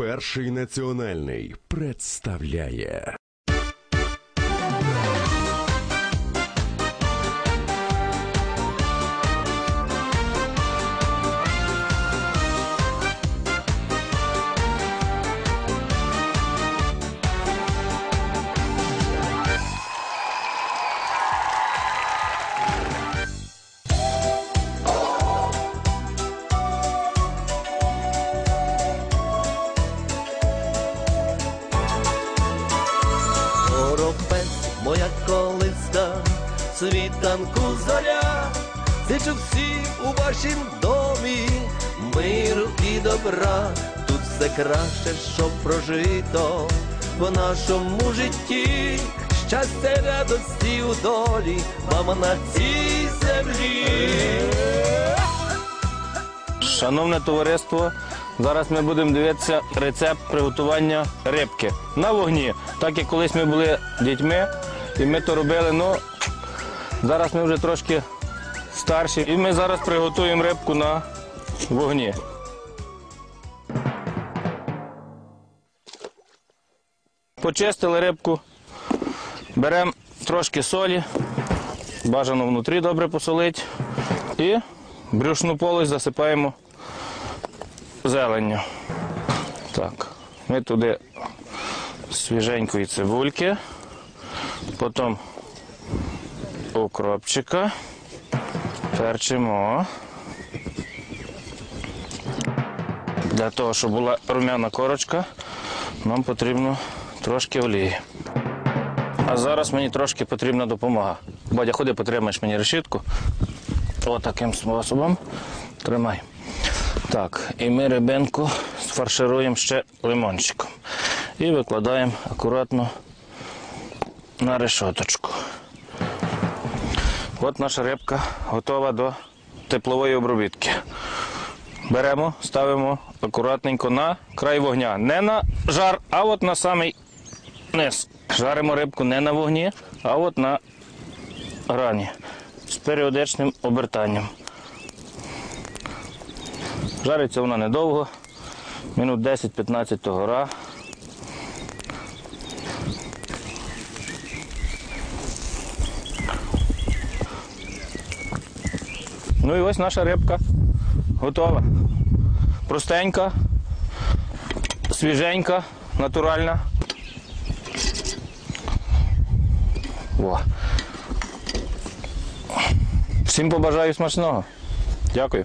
Перший національний представляє моя колиска, світанку зоря, Зичу всім у вашім домі миру і добра. Тут все краще, що прожито в нашому житті. Щастя, радості у долі, мама на цій землі. Шановне товариство, зараз ми будемо дивитися рецепт приготування рибки на вогні. Так як колись ми були дітьми і ми то робили, ну зараз ми вже трошки старші, і ми зараз приготуємо рибку на вогні. Почистили рибку, беремо трошки солі, бажано внутрі добре посолити і брюшну полость засипаємо зеленню. Так, ми туди свіженької цибульки, потім укропчика, перчимо. Для того, щоб була рум'яна корочка, нам потрібно трошки олії. А зараз мені трошки потрібна допомога. Бодя, ходи, потримаєш мені решітку. Отаким способом. Тримай. Так, і ми рибинку сфаршируємо ще лимончиком. І викладаємо акуратно на решоточку. От наша рибка готова до теплової обробітки. Беремо, ставимо акуратненько на край вогня. Не на жар, а от на самий низ. Жаримо рибку не на вогні, а от на грані з періодичним обертанням. Жариться вона недовго, минут 10-15 то гора. Ну і ось наша рибка готова. Простенька, свіженька, натуральна. О. Всім побажаю смачного. Дякую.